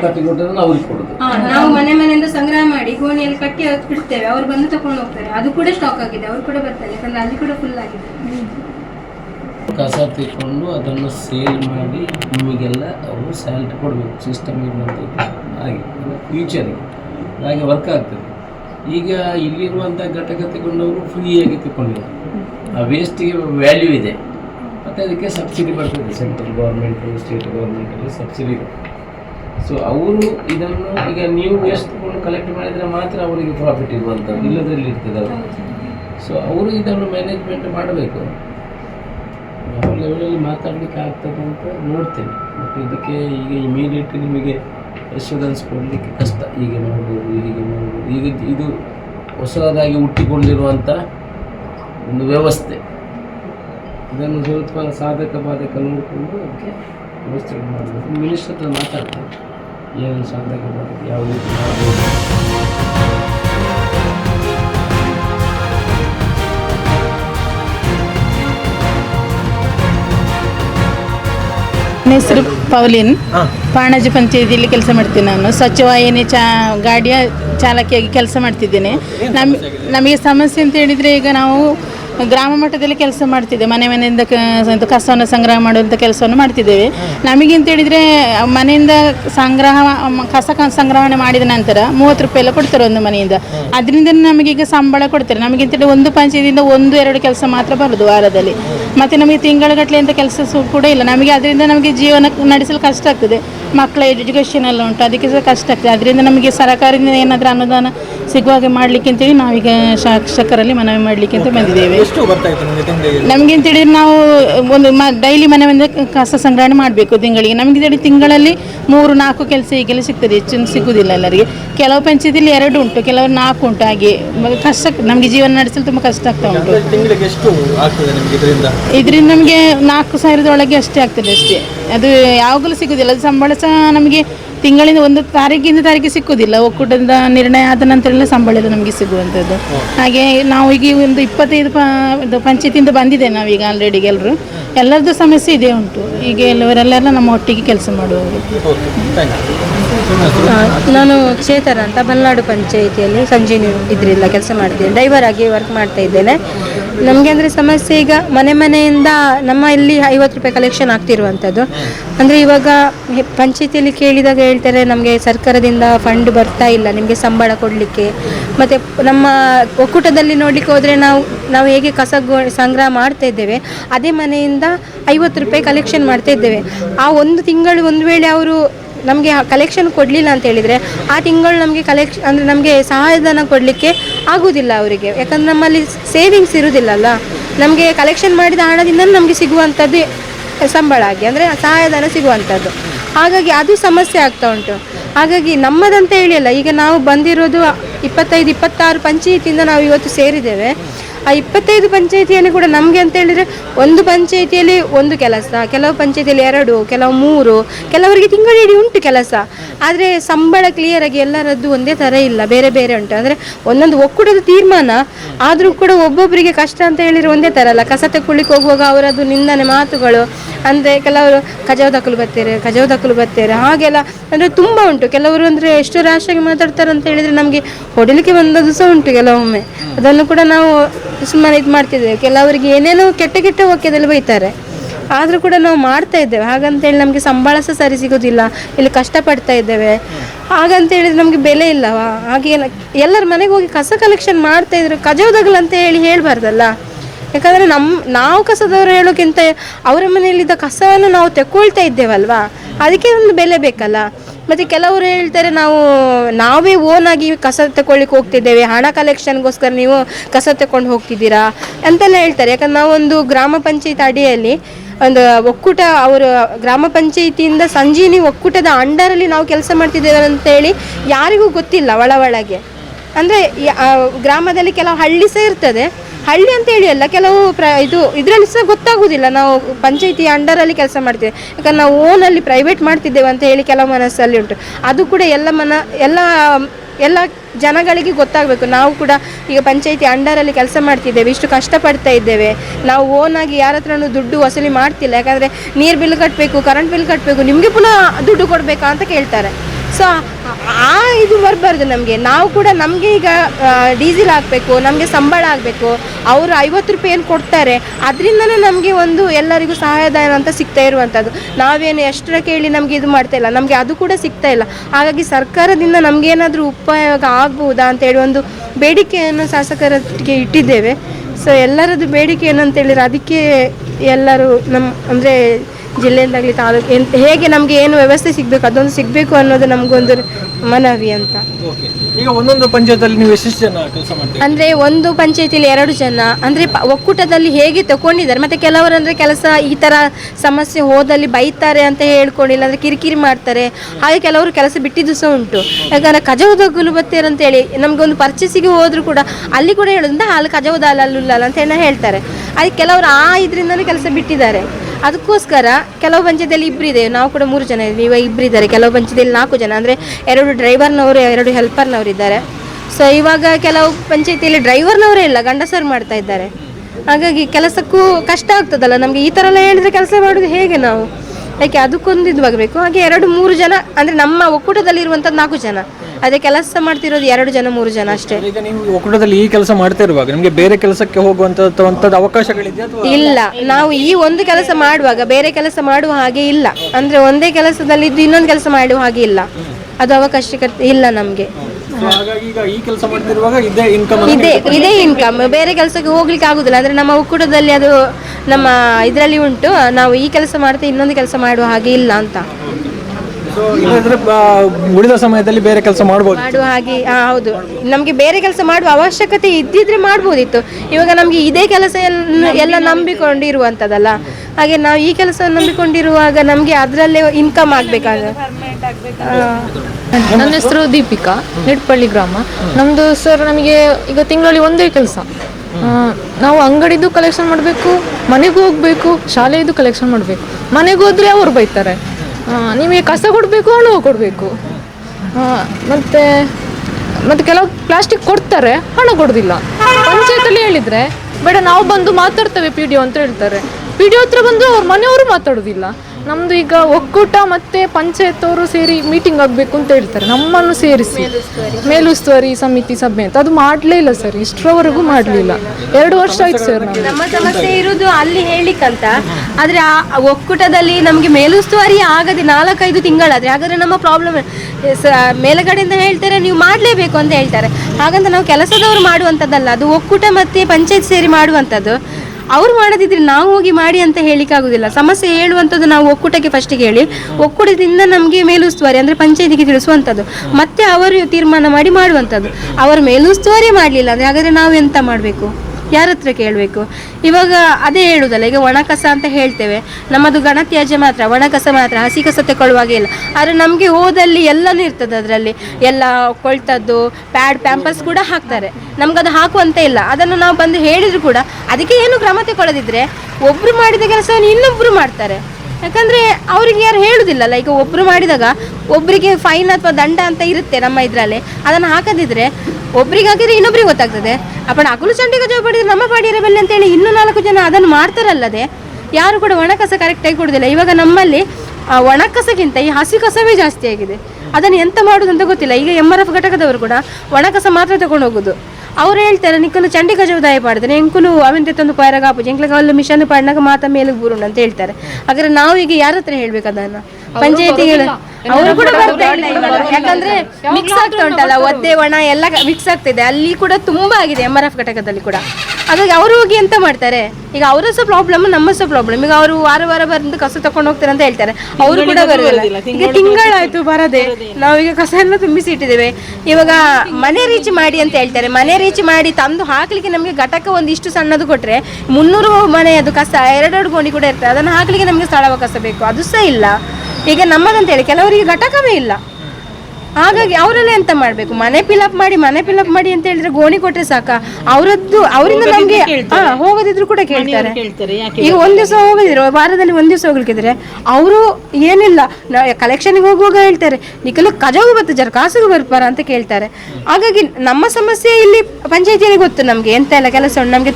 ಮನೆ ಮನೆಯಿಂದ ಸಂಗ್ರಹ ಮಾಡಿ ಗೋಣಿಯಲ್ಲಿ ಕಟ್ಟಿ ಬಿಡ್ತೇವೆ. ಅವ್ರು ಬಂದು ತಕೊಂಡು ಹೋಗ್ತಾರೆ. ಅದು ಕೂಡ ಸ್ಟಾಕ್ ಆಗಿದೆ ಅವ್ರು ಕೂಡ ಬರ್ತಾರೆ ಯಾಕಂದ್ರೆ ಅಲ್ಲಿ ಕೂಡ ಫುಲ್ ಆಗಿದೆ. ಕಸ ತಿಕೊಂಡು ಅದನ್ನು ಸೇಲ್ ಮಾಡಿ ನಿಮಗೆಲ್ಲ ಅವರು ಸ್ಯಾಲ್ರಿ ಕೊಡಬೇಕು. ಸಿಸ್ಟಮ್ ಇರುವಂಥದ್ದು ಹಾಗೆ ಫ್ಯೂಚರ್ ಹಾಗೆ ವರ್ಕ್ ಆಗ್ತದೆ. ಈಗ ಇಲ್ಲಿರುವಂಥ ಘಟಕ ತಗೊಂಡವರು ಫ್ರೀಯಾಗಿ ತಗೊಂಡಿದ್ದಾರೆ ಆ ವೇಸ್ಟಿಗೆ ವ್ಯಾಲ್ಯೂ ಇದೆ. ಮತ್ತು ಅದಕ್ಕೆ ಸಬ್ಸಿಡಿ ಬರ್ತದೆ. ಸೆಂಟ್ರಲ್ ಗೌರ್ಮೆಂಟು ಸ್ಟೇಟ್ ಗೌರ್ಮೆಂಟಲ್ಲಿ ಸಬ್ಸಿಡಿ ಇದೆ. ಸೊ ಅವರು ಇದನ್ನು ಈಗ ನೀವು ವೇಸ್ಟ್ ತಗೊಂಡು ಕಲೆಕ್ಟ್ ಮಾಡಿದರೆ ಮಾತ್ರ ಅವರಿಗೆ ಪ್ರಾಫಿಟ್ ಇರುವಂಥದ್ದು. ಇಲ್ಲದ್ರಲ್ಲಿ ಇರ್ತದೆ ಅವರು ಸೊ ಅವರು ಇದನ್ನು ಮ್ಯಾನೇಜ್ಮೆಂಟ್ ಮಾಡಬೇಕು. ಯಾವ ಲೆವೆಲಲ್ಲಿ ಮಾತಾಡಲಿಕ್ಕೆ ಆಗ್ತದೆ ಅಂತ ನೋಡ್ತೇನೆ. ಮತ್ತು ಇದಕ್ಕೆ ಈಗ ಇಮಿಡಿಯೇಟ್ಲಿ ನಿಮಗೆ ಎಶ್ಯೂರೆನ್ಸ್ ಕೊಡಲಿಕ್ಕೆ ಕಷ್ಟ. ಹೀಗೆ ಮಾಡ್ಬೋದು ಹೀಗೆ ಮಾಡ್ಬೋದು ಈಗ ಇದು ಹೊಸದಾಗಿ ಹುಟ್ಟಿಕೊಂಡಿರುವಂಥ ಒಂದು ವ್ಯವಸ್ಥೆ. ಇದನ್ನು ಸ್ವಲ್ಪ ಸಾಧಕ ಬಾಧಕ ನೋಡಿಕೊಂಡು ಅದಕ್ಕೆ ವ್ಯವಸ್ಥೆ ಮಾಡಬೇಕು. ಮಿನಿಸ್ಟರ್ ಹತ್ರ ಮಾತಾಡ್ತಾರೆ. ಏನು ಸಾಧಕ ಬಾಧಕ, ಯಾವ ರೀತಿ ಮಾಡ್ಬೋದು ನನ್ನ ಹೆಸರು ಪೌಲಿನ್ ಪಾಣಾಜಿ ಪಂಚಾಯತಿಯಲ್ಲಿ ಕೆಲಸ ಮಾಡ್ತೀನಿ ನಾನು. ಸ್ವಚ್ಛವಾಹಿನಿ ಚಾ ಗಾಡಿಯ ಚಾಲಕಿಯಾಗಿ ಕೆಲಸ ಮಾಡ್ತಿದ್ದೇನೆ. ನಮ್ ನಮಗೆ ಸಮಸ್ಯೆ ಅಂತ ಹೇಳಿದರೆ ಈಗ ನಾವು ಗ್ರಾಮ ಮಟ್ಟದಲ್ಲಿ ಕೆಲಸ ಮಾಡ್ತಿದ್ದೆ ಮನೆ ಮನೆಯಿಂದ ಕ- ಇದು ಕಸವನ್ನು ಸಂಗ್ರಹ ಮಾಡುವಂಥ ಕೆಲಸವನ್ನು ಮಾಡ್ತಿದ್ದೇವೆ. ನಮಗಿಂತ ಹೇಳಿದರೆ, ಮನೆಯಿಂದ ಸಂಗ್ರಹ, ಕಸ ಸಂಗ್ರಹಣೆ ಮಾಡಿದ ನಂತರ ಮೂವತ್ತು ರೂಪಾಯಿ ಎಲ್ಲ ಕೊಡ್ತಾರೆ ಒಂದು ಮನೆಯಿಂದ. ಅದರಿಂದ ನಮಗೀಗ ಸಂಬಳ ಕೊಡ್ತಾರೆ. ನಮಗಿಂತ ಅಂತೇಳಿ ಒಂದು ಪಂಚಾಯತಿಯಿಂದ ಒಂದು, ಎರಡು ಕೆಲಸ ಮಾತ್ರ ಬರೋದು ವಾರದಲ್ಲಿ. ಮತ್ತು ನಮಗೆ ತಿಂಗಳಗಟ್ಟಲೆ ಅಂತ ಕೆಲಸ ಕೂಡ ಇಲ್ಲ. ನಮಗೆ ಅದರಿಂದ ನಮಗೆ ಜೀವನ ನಡೆಸಲು ಕಷ್ಟ ಆಗ್ತದೆ. ಮಕ್ಕಳ ಎಜುಕೇಷನ್ ಎಲ್ಲ ಉಂಟು. ಅದಕ್ಕೆ ಸಹ ಕಷ್ಟ ಆಗ್ತದೆ. ಅದರಿಂದ ನಮಗೆ ಸರ್ಕಾರದಿಂದ ಏನಾದರೂ ಅನುದಾನ ಸಿಗುವ ಹಾಗೆ ಮಾಡ್ಲಿಕ್ಕೆ ಅಂತೇಳಿ ನಾವೀಗ ಶಾಸಕರಲ್ಲಿ ಮನವಿ ಮಾಡಲಿಕ್ಕೆ ಅಂತ ಬಂದಿದ್ದೇವೆ. ನಿಮಗೆ ಅಂತೇಳಿ ನಾವು ಒಂದು ಮ ಡೈಲಿ ಮನೆ ಮನೆ ಕಸ ಸಂಗ್ರಹಣೆ ಮಾಡಬೇಕು ತಿಂಗಳಿಗೆ. ನಮಗೆ ಅಂತೇಳಿ ತಿಂಗಳಲ್ಲಿ ಮೂರು ನಾಲ್ಕು ಕೆಲಸ ಈಗೆಲ್ಲ ಸಿಗ್ತದೆ. ಹೆಚ್ಚು ಸಿಗುವುದಿಲ್ಲ ಎಲ್ಲರಿಗೆ. ಕೆಲವು ಪಂಚಾಯತಿಲಿ ಎರಡು ಉಂಟು ಕೆಲವರು ನಾಲ್ಕು ಉಂಟು ಹಾಗೆ. ಕಷ್ಟ ನಮಗೆ ಜೀವನ ನಡೆಸಲು ತುಂಬ ಕಷ್ಟ ಆಗ್ತಾ ಉಂಟು. ಇದರಿಂದ ನಮಗೆ ನಾಲ್ಕು ಸಾವಿರದೊಳಗೆ ಅಷ್ಟೇ ಆಗ್ತದೆ ಅಷ್ಟೇ. ಅದು ಯಾವಾಗಲೂ ಸಿಗೋದಿಲ್ಲ. ಅದು ಸಂಬಳ ಸಹ ನಮಗೆ ತಿಂಗಳಿಂದ ಒಂದು ತಾರೀಕಿಂದ ತಾರೀಕಿಗೆ ಸಿಕ್ಕುವುದಿಲ್ಲ ಒಕ್ಕೂಟದ ನಿರ್ಣಯ ಆದ ನಂತರ ಎಲ್ಲ ಸಂಬಳ ಎಲ್ಲ ನಮಗೆ ಸಿಗುವಂಥದ್ದು ಹಾಗೆ ನಾವು ಈಗ ಒಂದು ಇಪ್ಪತ್ತೈದು ಪಾ ಇದು ಪಂಚಾಯತಿಯಿಂದ ಬಂದಿದೆ ನಾವೀಗ ಆಲ್ರೆಡಿ ಎಲ್ಲರೂ ಎಲ್ಲರದ್ದು ಸಮಸ್ಯೆ ಇದೆ ಉಂಟು. ಈಗ ಎಲ್ಲವರೆಲ್ಲ ನಮ್ಮ ಒಟ್ಟಿಗೆ ಕೆಲಸ ಮಾಡುವವರು. ನಾನು ಚೇತರ ಅಂತ ಮಲೆನಾಡು ಪಂಚಾಯಿತಿಯಲ್ಲಿ ಸಂಜೀವಿನಿ ಇದರಿಂದ ಕೆಲಸ ಮಾಡ್ತೀನಿ. ಡ್ರೈವರ್ ಆಗಿ ವರ್ಕ್ ಮಾಡ್ತಾ ಇದ್ದೇನೆ. ನಮಗೆ ಅಂದರೆ ಸಮಸ್ಯೆ ಈಗ ಮನೆ ಮನೆಯಿಂದ ನಮ್ಮ ಇಲ್ಲಿ ಐವತ್ತು ರೂಪಾಯಿ ಕಲೆಕ್ಷನ್ ಆಗ್ತಿರುವಂಥದ್ದು. ಅಂದರೆ ಇವಾಗ ಪಂಚಾಯತಿಯಲ್ಲಿ ಕೇಳಿದಾಗ ಹೇಳ್ತಾರೆ ನಮಗೆ ಸರ್ಕಾರದಿಂದ ಫಂಡ್ ಬರ್ತಾ ಇಲ್ಲ, ನಿಮಗೆ ಸಂಬಳ ಕೊಡಲಿಕ್ಕೆ. ಮತ್ತು ನಮ್ಮ ಒಕ್ಕೂಟದಲ್ಲಿ ನೋಡಲಿಕ್ಕೆ ಹೋದರೆ ನಾವು ನಾವು ಹೇಗೆ ಕಸ ಸಂಗ್ರಹ ಮಾಡ್ತಾ ಇದ್ದೇವೆ, ಅದೇ ಮನೆಯಿಂದ ಐವತ್ತು ರೂಪಾಯಿ ಕಲೆಕ್ಷನ್ ಮಾಡ್ತಾ ಇದ್ದೇವೆ. ಆ ಒಂದು ತಿಂಗಳು ಒಂದು ವೇಳೆ ಅವರು ನಮಗೆ ಕಲೆಕ್ಷನ್ ಕೊಡಲಿಲ್ಲ ಅಂತ ಹೇಳಿದರೆ ಆ ತಿಂಗಳು ನಮಗೆ ಕಲೆಕ್ಷನ್ ಅಂದರೆ ನಮಗೆ ಸಹಾಯಧನ ಕೊಡಲಿಕ್ಕೆ ಆಗುವುದಿಲ್ಲ ಅವರಿಗೆ. ಯಾಕಂದ್ರೆ ನಮ್ಮಲ್ಲಿ ಸೇವಿಂಗ್ಸ್ ಇರುವುದಿಲ್ಲಲ್ಲ ನಮಗೆ ಕಲೆಕ್ಷನ್ ಮಾಡಿದ ಹಣದಿಂದ ನಮಗೆ ಸಿಗುವಂಥದ್ದು ಸಂಬಳ ಆಗಿ ಅಂದರೆ ಸಹಾಯಧನ ಸಿಗುವಂಥದ್ದು. ಹಾಗಾಗಿ ಅದು ಸಮಸ್ಯೆ ಆಗ್ತಾ ಉಂಟು. ಹಾಗಾಗಿ ನಮ್ಮದಂತ ಹೇಳಿ ಅಲ್ಲ ಈಗ ನಾವು ಬಂದಿರೋದು ಇಪ್ಪತ್ತೈದು, ಇಪ್ಪತ್ತಾರು ಪಂಚಾಯತಿಯಿಂದ ನಾವು ಇವತ್ತು ಸೇರಿದ್ದೇವೆ. ಆ ಇಪ್ಪತ್ತೈದು ಪಂಚಾಯಿತಿಯನ್ನು ಕೂಡ ನಮಗೆ ಅಂತ ಹೇಳಿದರೆ ಒಂದು ಪಂಚಾಯಿತಿಯಲ್ಲಿ ಒಂದು ಕೆಲಸ, ಕೆಲವು ಪಂಚಾಯಿತಿಯಲ್ಲಿ ಎರಡು, ಕೆಲವು ಮೂರು, ಕೆಲವರಿಗೆ ತಿಂಗಳಿಡೀ ಉಂಟು ಕೆಲಸ. ಆದರೆ ಸಂಬಳ ಕ್ಲಿಯರಾಗಿ ಎಲ್ಲರದ್ದು ಒಂದೇ ಥರ ಇಲ್ಲ, ಬೇರೆ ಬೇರೆ ಉಂಟು. ಅಂದರೆ ಒಂದೊಂದು ಒಕ್ಕೂಟದ ತೀರ್ಮಾನ, ಆದರೂ ಕೂಡ ಒಬ್ಬೊಬ್ಬರಿಗೆ ಕಷ್ಟ ಅಂತ ಹೇಳಿದರೆ ಒಂದೇ ಥರ ಅಲ್ಲ. ಕಸ ತೆಕ್ಕೊಳ್ಳಿಕ್ಕೆ ಹೋಗುವಾಗ ಅವರದ್ದು ನಿಂದನೆ ಮಾತುಗಳು, ಅಂದರೆ ಕೆಲವರು ಕಜಾವ್ ದಕ್ಕಲು ಬರ್ತಾರೆ ಕಜಾವ್ ದಕ್ಕಲು ಬರ್ತಾರೆ. ಹಾಗೆಲ್ಲ ಅಂದರೆ ತುಂಬ ಉಂಟು. ಕೆಲವರು ಅಂದರೆ ಎಷ್ಟು ರಾಶಿಯಾಗಿ ಮಾತಾಡ್ತಾರೆ ಅಂತ ಹೇಳಿದರೆ ನಮಗೆ ಹೊಡಿಲಿಕ್ಕೆ ಬಂದದ್ದು ಸಹ ಉಂಟು ಕೆಲವೊಮ್ಮೆ. ಅದನ್ನು ಕೂಡ ನಾವು ಸುಮ್ಮನೆ ಇದು ಮಾಡ್ತಿದ್ದೇವೆ. ಕೆಲವರಿಗೆ ಏನೇನೋ ಕೆಟ್ಟ ಕೆಟ್ಟ ವಾಕ್ಯದಲ್ಲಿ ಬೈತಾರೆ. ಆದರೂ ಕೂಡ ನಾವು ಮಾಡ್ತಾ ಇದ್ದೇವೆ. ಹಾಗಂತೇಳಿ ನಮಗೆ ಸಂಬಳ ಸಹ ಸರಿ ಸಿಗೋದಿಲ್ಲ. ಇಲ್ಲಿ ಕಷ್ಟಪಡ್ತಾ ಇದ್ದೇವೆ. ಹಾಗಂತ ಹೇಳಿದ್ರೆ ನಮಗೆ ಬೆಲೆ ಇಲ್ಲವಾ? ಹಾಗೆ ಎಲ್ಲರ ಮನೆಗೆ ಹೋಗಿ ಕಸ ಕಲೆಕ್ಷನ್ ಮಾಡ್ತಾ ಇದ್ರು ಕಜೋದಗಲ್ ಅಂತ ಹೇಳಿ ಹೇಳ್ಬಾರ್ದಲ್ಲ? ಯಾಕಂದರೆ ನಮ್ಮ ನಾವು ಕಸದವರು ಹೇಳೋಕ್ಕಿಂತ ಅವರ ಮನೆಯಲ್ಲಿದ್ದ ಕಸವನ್ನು ನಾವು ತೆಕ್ಕೊಳ್ತಾ ಇದ್ದೇವಲ್ವಾ? ಅದಕ್ಕೆ ಒಂದು ಬೆಲೆ ಬೇಕಲ್ಲ. ಮತ್ತು ಕೆಲವರು ಹೇಳ್ತಾರೆ ನಾವು, ನಾವೇ ಓನಾಗಿ ಕಸ ತಗೊಳ್ಳಿಕ್ಕೆ ಹೋಗ್ತಿದ್ದೇವೆ. ಹಣ ಕಲೆಕ್ಷನ್ಗೋಸ್ಕರ ನೀವು ಕಸ ತಗೊಂಡು ಹೋಗ್ತಿದ್ದೀರಾ ಅಂತೆಲ್ಲ ಹೇಳ್ತಾರೆ. ಯಾಕಂದ್ರೆ ನಾವೊಂದು ಗ್ರಾಮ ಪಂಚಾಯತ್ ಅಡಿಯಲ್ಲಿ ಒಂದು ಒಕ್ಕೂಟ, ಅವರು ಗ್ರಾಮ ಪಂಚಾಯಿತಿಯಿಂದ ಸಂಜೀವಿನಿ ಒಕ್ಕೂಟದ ಅಂಡರಲ್ಲಿ ನಾವು ಕೆಲಸ ಮಾಡ್ತಿದ್ದೇವೆ ಅಂತೇಳಿ ಯಾರಿಗೂ ಗೊತ್ತಿಲ್ಲ ಒಳ ಒಳಗೆ ಅಂದರೆ ಗ್ರಾಮದಲ್ಲಿ ಕೆಲವು ಹಳ್ಳಿ ಸಹ ಇರ್ತದೆ. ಹಳ್ಳಿ ಅಂತ ಹೇಳಿ ಅಲ್ಲ, ಕೆಲವು ಪ್ರ ಇದು ಇದರಲ್ಲಿ ಸಹ ಗೊತ್ತಾಗುವುದಿಲ್ಲ ನಾವು ಪಂಚಾಯಿತಿ ಅಂಡರಲ್ಲಿ ಕೆಲಸ ಮಾಡ್ತೇವೆ ಯಾಕಂದ್ರೆ ನಾವು ಓನಲ್ಲಿ ಪ್ರೈವೇಟ್ ಮಾಡ್ತಿದ್ದೇವೆ ಅಂತ ಹೇಳಿ ಕೆಲವು ಮನಸ್ಸಲ್ಲಿ ಉಂಟು. ಅದು ಕೂಡ ಎಲ್ಲ ಮನ, ಎಲ್ಲ ಎಲ್ಲ ಜನಗಳಿಗೆ ಗೊತ್ತಾಗಬೇಕು. ನಾವು ಕೂಡ ಈಗ ಪಂಚಾಯಿತಿ ಅಂಡರಲ್ಲಿ ಕೆಲಸ ಮಾಡ್ತಿದ್ದೇವೆ. ಇಷ್ಟು ಕಷ್ಟಪಡ್ತಾ ಇದ್ದೇವೆ. ನಾವು ಓನಾಗಿ ಯಾರ ಹತ್ರನೂ ದುಡ್ಡು ವಸೂಲಿ ಮಾಡ್ತಿಲ್ಲ. ಯಾಕಂದರೆ ನೀರು ಬಿಲ್ ಕಟ್ಟಬೇಕು ಕರೆಂಟ್ ಬಿಲ್ ಕಟ್ಟಬೇಕು ನಿಮಗೆ ಪುನಃ ದುಡ್ಡು ಕೊಡಬೇಕಾ ಅಂತ ಕೇಳ್ತಾರೆ. ಸೊ ಆ ಇದು ಬರಬಾರ್ದು ನಮಗೆ. ನಾವು ಕೂಡ ನಮಗೆ ಈಗ ಡೀಸೆಲ್ ಹಾಕಬೇಕು, ನಮಗೆ ಸಂಬಳ ಆಗಬೇಕು. ಅವರು ಐವತ್ತು ರೂಪಾಯಿ ಏನು ಕೊಡ್ತಾರೆ, ಅದರಿಂದನೇ ನಮಗೆ ಒಂದು ಎಲ್ಲರಿಗೂ ಸಹಾಯಧನ ಅಂತ ಸಿಗ್ತಾ ಇರುವಂಥದ್ದು. ನಾವೇನು ಎಷ್ಟರ ಕೇಳಿ ನಮಗೆ ಇದು ಮಾಡ್ತಾ ಇಲ್ಲ. ನಮಗೆ ಅದು ಕೂಡ ಸಿಗ್ತಾ ಇಲ್ಲ. ಹಾಗಾಗಿ ಸರ್ಕಾರದಿಂದ ನಮಗೇನಾದರೂ ಉಪಯೋಗ ಆಗ್ಬೋದಾ ಅಂತೇಳಿ ಒಂದು ಬೇಡಿಕೆಯನ್ನು ಶಾಸಕರಿಗೆ ಇಟ್ಟಿದ್ದೇವೆ. ಸೊ ಎಲ್ಲರದ್ದು ಬೇಡಿಕೆ ಏನಂತೇಳಿದ್ರೆ, ಅದಕ್ಕೆ ಎಲ್ಲರೂ ನಮ್ಮ ಅಂದರೆ ಜಿಲ್ಲೆಯಿಂದಾಗಲಿ ತಾಲೂಕು ಎಂತ ಹೇಗೆ ನಮಗೆ ಏನು ವ್ಯವಸ್ಥೆ ಸಿಗಬೇಕು ಅದೊಂದು ಸಿಗಬೇಕು ಅನ್ನೋದು ನಮಗೊಂದು ಮನವಿ ಅಂತ. ಈಗ ಒಂದೊಂದು ಪಂಚಾಯತಲ್ಲಿ ನೀವು ಎಷ್ಟೆಷ್ಟು ಜನ ಕೆಲಸ ಮಾಡ್ತೀವಿ ಅಂದರೆ ಒಂದು ಪಂಚಾಯತಿಲಿ ಎರಡು ಜನ. ಅಂದರೆ ಒಕ್ಕೂಟದಲ್ಲಿ ಹೇಗೆ ತಗೊಂಡಿದ್ದಾರೆ ಮತ್ತೆ ಕೆಲವರು ಅಂದರೆ ಕೆಲಸ ಈ ಥರ ಸಮಸ್ಯೆ ಹೋದಲ್ಲಿ ಬೈತಾರೆ ಅಂತ ಹೇಳ್ಕೊಂಡಿಲ್ಲ ಅಂದರೆ ಕಿರಿಕಿರಿ ಮಾಡ್ತಾರೆ. ಹಾಗೆ ಕೆಲವರು ಕೆಲಸ ಬಿಟ್ಟಿದ್ದು ಸಹ ಉಂಟು. ಯಾಕಂದರೆ ಅಂತ ಹೇಳಿ ಅಂತೇಳಿ ಒಂದು ಪರ್ಚೇಸಿಗೆ ಹೋದರೂ ಕೂಡ ಅಲ್ಲಿ ಕೂಡ ಹೇಳೋದ್ರಿಂದ ಅಲ್ಲಿ ಕಜವದ ಅಲ್ಲ ಅಂತ ಹೇಳ್ತಾರೆ. ಅದಕ್ಕೆ ಕೆಲವರು ಆ ಇದರಿಂದಲೇ ಕೆಲಸ ಬಿಟ್ಟಿದ್ದಾರೆ. ಅದಕ್ಕೋಸ್ಕರ ಕೆಲವು ಪಂಚಾಯತಿಯಲ್ಲಿ ಇದೆ ನಾವು ಕೂಡ ಮೂರು ಜನ ಇದ್ದೀವಿ. ಇವಾಗ ಇಬ್ಬರಿದ್ದಾರೆ ಕೆಲವು ಪಂಚದಲ್ಲಿ ನಾಲ್ಕು ಜನ. ಅಂದರೆ ಎರಡು ಡ್ರೈವರ್ನವರು ಎರಡು ಹೆಲ್ಪರ್ನವರು ಇದ್ದಾರೆ. ಸೊ ಇವಾಗ ಕೆಲವು ಪಂಚಾಯತಿಯಲ್ಲಿ ಡ್ರೈವರ್ನವರೇ ಇಲ್ಲ. ಗಂಡಸರು ಮಾಡ್ತಾ ಇದ್ದಾರೆ. ಹಾಗಾಗಿ ಕೆಲಸಕ್ಕೂ ಕಷ್ಟ ಆಗ್ತದಲ್ಲ. ನಮಗೆ ಈ ಥರ ಎಲ್ಲ ಹೇಳಿದರೆ ಕೆಲಸ ಮಾಡೋದು ಹೇಗೆ ನಾವು? ಯಾಕೆ ಅದಕ್ಕೊಂದು ಇದು ಆಗಬೇಕು ಹಾಗೆ ಎರಡು ಮೂರು ಜನ, ಅಂದರೆ ನಮ್ಮ ಒಕ್ಕೂಟದಲ್ಲಿರುವಂಥದ್ದು ನಾಲ್ಕು ಜನ. ಅದೇ ಕೆಲಸ ಮಾಡ್ತಿರೋದು ಎರಡು ಜನ ಮೂರು ಜನ ಅಷ್ಟೇ. ಈಗ ನೀವು ಒಕ್ಕೂಟದಲ್ಲಿ ಈ ಕೆಲಸ ಮಾಡ್ತಾ ಇರುವಾಗ ನಿಮಗೆ ಬೇರೆ ಕೆಲಸಕ್ಕೆ ಹೋಗುವಂಥದ್ದು ಅವಕಾಶಗಳಿದೆಯಾ ಅಥವಾ? ಇಲ್ಲ. ನಾವು ಈ ಒಂದು ಕೆಲಸ ಮಾಡುವಾಗ ಬೇರೆ ಕೆಲಸ ಮಾಡುವ ಹಾಗೆ ಇಲ್ಲ. ಅಂದ್ರೆ ಒಂದೇ ಕೆಲಸದಲ್ಲಿ ಇದ್ದು ಇನ್ನೊಂದು ಕೆಲಸ ಮಾಡುವ ಹಾಗೆ ಇಲ್ಲ. ಅದು ಅವಕಾಶ ಇಲ್ಲ ನಮಗೆ. So ಹಾಗಾಗಿ ಈಗ ಈ ಕೆಲಸ ಮಾಡ್ತಿರುವಾಗ ಇದೇ ಇನ್ಕಮ್ ಇದೇ ಇದೇ ಇನ್ಕಮ್ ಬೇರೆ ಕೆಲಸಕ್ಕೆ ಹೋಗ್ಲಿಕ್ಕೆ ಆಗುದಿಲ್ಲ. ಅಂದ್ರೆ ನಮ್ಮ ಒಕ್ಕೂಟದಲ್ಲಿ ಅದು ನಮ್ಮ ಇದರಲ್ಲಿ ಉಂಟು. ನಾವು ಈ ಕೆಲಸ ಮಾಡ್ತಾ ಇನ್ನೊಂದು ಕೆಲಸ ಮಾಡುವ ಹಾಗೆ ಇಲ್ಲ ಅಂತ. ಇಲ್ಲದ್ರೆ ಉಳಿದ ಸಮಯದಲ್ಲಿ ಬೇರೆ ಕೆಲಸ ಮಾಡ್ಬೋದು. ಮಾಡುವ ಹಾಗೆ ಹಾ, ಹೌದು. ನಮಗೆ ಬೇರೆ ಕೆಲಸ ಮಾಡುವ ಅವಶ್ಯಕತೆ ಇದ್ದಿದ್ರೆ ಮಾಡ್ಬೋದಿತ್ತು. ಇವಾಗ ನಮಗೆ ಇದೇ ಕೆಲಸ ಎಲ್ಲ ಎಲ್ಲ ನಂಬಿಕೊಂಡಿರುವಂಥದ್ದಲ್ಲ ಹಾಗೆ ನಾವು ಈ ಕೆಲಸ ನಂಬಿಕೊಂಡಿರುವಾಗ ನಮಗೆ ಅದರಲ್ಲೇ ಇನ್ಕಮ್ ಆಗಬೇಕಾಗ ನನ್ನ ಹೆಸರು ದೀಪಿಕಾ ನಿಡ್ಪಳ್ಳಿ ಗ್ರಾಮ. ನಮ್ಮದು ಸರ್ ನಮಗೆ ಈಗ ತಿಂಗಳಲ್ಲಿ ಒಂದೇ ಕೆಲಸ. ನಾವು ಅಂಗಡಿದು ಕಲೆಕ್ಷನ್ ಮಾಡಬೇಕು ಮನೆಗೂ ಹೋಗಬೇಕು ಶಾಲೆದು ಕಲೆಕ್ಷನ್ ಮಾಡಬೇಕು. ಮನೆಗೆ ಹೋದ್ರೆ ಅವ್ರು ಬೈತಾರೆ. ನಿಮಗೆ ಕಸ ಕೊಡಬೇಕು ಹಣ ಕೊಡಬೇಕು. ಮತ್ತು ಮತ್ತು ಕೆಲವು ಪ್ಲಾಸ್ಟಿಕ್ ಕೊಡ್ತಾರೆ ಹಣ ಕೊಡೋದಿಲ್ಲ. ಪಂಚಾಯತಲ್ಲಿ ಹೇಳಿದರೆ, ಬೇಡ, ನಾವು ಬಂದು ಮಾತಾಡ್ತೇವೆ ಪಿ ಡಿ ಅಂತ ಹೇಳ್ತಾರೆ. ಪಿ ಡಿ ಹತ್ರ ಬಂದು ಅವ್ರ ಮನೆಯವರು ಮಾತಾಡೋದಿಲ್ಲ. ನಮ್ಮದು ಈಗ ಒಕ್ಕೂಟ ಮತ್ತು ಪಂಚಾಯತ್ ಸೇರಿ ಮೀಟಿಂಗ್ ಆಗಬೇಕು ಅಂತ ಹೇಳ್ತಾರೆ. ನಮ್ಮನ್ನು ಸೇರಿಸಿ. ಮೇಲುಸ್ತುವಾರಿ ಸಮಿತಿ ಸಭೆ ಅಂತ. ಅದು ಮಾಡಲೇ ಇಲ್ಲ ಸರ್. ಇಷ್ಟರವರೆಗೂ ಮಾಡಲಿಲ್ಲ. ಎರಡು ವರ್ಷ ಆಯ್ತು ಸರ್ ನಮ್ಮ ಸಮಸ್ಯೆ ಇರುವುದು ಅಲ್ಲಿ ಹೇಳಿಕ್ಕಂತ. ಆದ್ರೆ ಆ ಒಕ್ಕೂಟದಲ್ಲಿ ನಮಗೆ ಮೇಲುಸ್ತುವಾರಿ ಆಗದೆ ನಾಲ್ಕೈದು ತಿಂಗಳಾದ್ರೆ. ಹಾಗಾದ್ರೆ ನಮ್ಮ ಪ್ರಾಬ್ಲಮ್ ಮೇಲುಗಡೆಯಿಂದ ಹೇಳ್ತಾರೆ, ನೀವು ಮಾಡಲೇಬೇಕು ಅಂತ ಹೇಳ್ತಾರೆ. ಹಾಗಂತ ನಾವು ಕೆಲಸದವರು ಮಾಡುವಂಥದ್ದಲ್ಲ. ಅದು ಒಕ್ಕೂಟ ಮತ್ತೆ ಪಂಚಾಯತ್ ಸೇರಿ ಮಾಡುವಂಥದ್ದು. ಅವ್ರು ಮಾಡದಿದ್ರೆ ನಾವು ಹೋಗಿ ಮಾಡಿ ಅಂತ ಹೇಳಿಕ್ಕಾಗುದಿಲ್ಲ. ಸಮಸ್ಯೆ ಹೇಳುವಂಥದ್ದು ನಾವು ಒಕ್ಕೂಟಕ್ಕೆ ಫಸ್ಟಿಗೆ ಹೇಳಿ, ಒಕ್ಕೂಟದಿಂದ ನಮಗೆ ಮೇಲುಸ್ತುವಾರಿ ಅಂದರೆ ಪಂಚಾಯತಿಗೆ ತಿಳಿಸುವಂಥದ್ದು. ಮತ್ತೆ ಅವರು ತೀರ್ಮಾನ ಮಾಡಿ ಮಾಡುವಂಥದ್ದು. ಅವರು ಮೇಲುಸ್ತುವಾರಿ ಮಾಡಲಿಲ್ಲ ಅಂದ್ರೆ ಹಾಗಾದರೆ ನಾವು ಎಂತ ಮಾಡಬೇಕು? ಯಾರ ಹತ್ರ ಕೇಳಬೇಕು? ಇವಾಗ ಅದೇ ಹೇಳುವುದಲ್ಲ ಈಗ ಒಣಕಸ ಅಂತ ಹೇಳ್ತೇವೆ. ನಮ್ಮದು ಗಣತ್ಯಾಜ್ಯ ಮಾತ್ರ, ಒಣಕಸ ಮಾತ್ರ, ಹಸಿ ಕಸ ತಗೊಳ್ಳುವಾಗೆ ಇಲ್ಲ. ಆದರೆ ನಮಗೆ ಹೋದಲ್ಲಿ ಎಲ್ಲನೂ ಇರ್ತದೆ ಅದರಲ್ಲಿ. ಎಲ್ಲ ಕೊಳ್ತದ್ದು, ಪ್ಯಾಡ್, ಪ್ಯಾಂಪರ್ಸ್ ಕೂಡ ಹಾಕ್ತಾರೆ. ನಮ್ಗದು ಹಾಕುವಂತ ಇಲ್ಲ. ಅದನ್ನು ನಾವು ಬಂದು ಹೇಳಿದ್ರು ಕೂಡ ಅದಕ್ಕೆ ಏನು ಕ್ರಮ ತಗೊಳ್ಳದಿದ್ರೆ ಒಬ್ರು ಮಾಡಿದ ಕೆಲಸವನ್ನು ಇನ್ನೊಬ್ರು ಮಾಡ್ತಾರೆ. ಯಾಕಂದ್ರೆ ಅವರಿಗೆ ಯಾರು ಹೇಳುದಿಲ್ಲಲ್ಲ, ಈಗ ಒಬ್ಬರು ಮಾಡಿದಾಗ ಒಬ್ಬರಿಗೆ ಫೈನ್ ಅಥವಾ ದಂಡ ಅಂತ ಇರುತ್ತೆ ನಮ್ಮ ಇದರಲ್ಲಿ. ಅದನ್ನು ಹಾಕದಿದ್ರೆ ಒಬ್ರಿಗೆ ಹಾಕಿದ್ರೆ ಇನ್ನೊಬ್ರಿಗೆ ಗೊತ್ತಾಗ್ತದೆ. ಅಪ್ಪಣ ಅಕುಲು ಚಂಡಿಗ ಜವಾಬ್ ಪಡಿದ್ರೆ ನಮ್ಮ ಅಂತ ಅಂತೇಳಿ ಇನ್ನೂ ನಾಲ್ಕು ಜನ ಅದನ್ನು ಮಾಡ್ತಾರಲ್ಲದೆ ಯಾರು ಕೂಡ ಒಣಕಸ ಕರೆಕ್ಟಾಗಿ ಕೊಡೋದಿಲ್ಲ. ಇವಾಗ ನಮ್ಮಲ್ಲಿ ಆ ಒಣ ಕಸಕ್ಕಿಂತ ಈ ಹಸಿ ಕಸವೇ ಜಾಸ್ತಿ ಆಗಿದೆ. ಅದನ್ನು ಎಂತ ಮಾಡೋದು ಅಂತ ಗೊತ್ತಿಲ್ಲ. ಈಗ ಎಂ ಆರ್ ಎಫ್ ಘಟಕದವರು ಕೂಡ ಒಣಕಸ ಮಾತ್ರ ತಗೊಂಡು ಹೋಗೋದು. ಅವ್ರು ಹೇಳ್ತಾರೆ ನಿಕ್ಕಲು ಚಂಡಿಗಜವದಾಯ ಪಾಡಿದ್ರೆ ಎಂಕುಲು ಅವಿಂದೆ ತಂದು ಪೈರಗಾಪು ಗಾಪು ಅಲ್ಲಿ ಮಿಷನ್ ಪಾಡಿನಾಗ ಮಾತ ಮೇಲೆ ಬೂರುಣ ಅಂತ ಹೇಳ್ತಾರೆ. ಹಾಗಾದ್ರೆ ನಾವು ಈಗ ಯಾರ ಹತ್ರ ಹೇಳ್ಬೇಕು ಅದನ್ನ? ಪಂಚಾಯತಿಗೆ ಅವರು ಕೂಡ ಬರ್ತಾ ಇಲ್ಲ ಇವಾಗ. ಯಾಕಂದ್ರೆ ಮಿಕ್ಸ್ ಆಗ್ತಾ ಉಂಟಲ್ಲ ಒದ್ದೆ ಒಣ ಎಲ್ಲ ಮಿಕ್ಸ್ ಆಗ್ತಿದೆ. ಅಲ್ಲಿ ಕೂಡ ತುಂಬಾ ಆಗಿದೆ ಎಂ ಆರ್ ಎಫ್ ಘಟಕದಲ್ಲಿ ಕೂಡ. ಹಾಗಾಗಿ ಅವರು ಹೋಗಿ ಎಂತ ಮಾಡ್ತಾರೆ? ಈಗ ಅವರ ಸಹ ಪ್ರಾಬ್ಲಮ್ ನಮ್ಮ ಸಹ ಪ್ರಾಬ್ಲಮ್ ಈಗ ಅವರು ವಾರ ವಾರ ಬಂದು ಕಸ ತಕೊಂಡು ಹೋಗ್ತಾರೆ ಅಂತ ಹೇಳ್ತಾರೆ. ಅವರು ಕೂಡ ಬರೋದಿಲ್ಲ. ಈಗ ತಿಂಗಳಾಯ್ತು ಬರದೆ. ನಾವೀಗ ಕಸ ಎಲ್ಲ ತುಂಬಿಸಿ ಇಟ್ಟಿದ್ದೇವೆ. ಇವಾಗ ಮನೆ ರೀಚ್ ಮಾಡಿ ಅಂತ ಹೇಳ್ತಾರೆ. ಮನೆ ರೀಚ್ ಮಾಡಿ ತಂದು ಹಾಕ್ಲಿಕ್ಕೆ ನಮಗೆ ಘಟಕ ಒಂದಿಷ್ಟು ಇಷ್ಟು ಸಣ್ಣದು ಕೊಟ್ರೆ ಮುನ್ನೂರು ಮನೆಯದು ಕಸ ಎರಡೆರಡು ಗೋಣಿ ಕೂಡ ಇರ್ತದೆ. ಅದನ್ನು ಹಾಕ್ಲಿಕ್ಕೆ ನಮಗೆ ಸ್ಥಳಾವಕಾಶ ಬೇಕು. ಅದು ಸಹ ಇಲ್ಲ. ಈಗ ನಮ್ಮದಂತ ಹೇಳಿ ಕೆಲವರಿಗೆ ಘಟಕವೇ ಇಲ್ಲ. ಹಾಗಾಗಿ ಅವರಲ್ಲೇ ಎಂತ ಮಾಡಬೇಕು? ಮನೆ ಪಿಲಪ್ ಮಾಡಿ ಮನೆ ಪಿಲಪ್ ಮಾಡಿ ಅಂತ ಹೇಳಿದ್ರೆ ಗೋಣಿ ಕೊಟ್ರೆ ಸಾಕ. ಅವರದ್ದು ಅವರಿಂದ ನಮಗೆ ಹಾ ಹೋಗದಿದ್ರು ಕೂಡ ಕೇಳ್ತಾರೆ. ಈಗ ಒಂದ್ ದಿವಸ ಹೋಗದಿದ್ರು ವಾರದಲ್ಲಿ ಒಂದ್ ದಿವಸ ಹೋಗ್ಲಿಕ್ಕಿದ್ರೆ ಅವರು ಏನಿಲ್ಲ. ಕಲೆಕ್ಷನ್ಗೆ ಹೋಗುವಾಗ ಹೇಳ್ತಾರೆ ನಿಖಲು ಕಜಾವು ಬರ್ತದೆ ಜರ ಕಾಸಿಗೆ ಬರ್ಪಾರ ಅಂತ ಕೇಳ್ತಾರೆ. ಹಾಗಾಗಿ ನಮ್ಮ ಸಮಸ್ಯೆ ಇಲ್ಲಿ ಪಂಚಾಯತಿಯಲ್ಲಿ ಗೊತ್ತು ನಮ್ಗೆ ಎಂತ ಎಲ್ಲ ಕೆಲಸ ನಮ್ಗೆ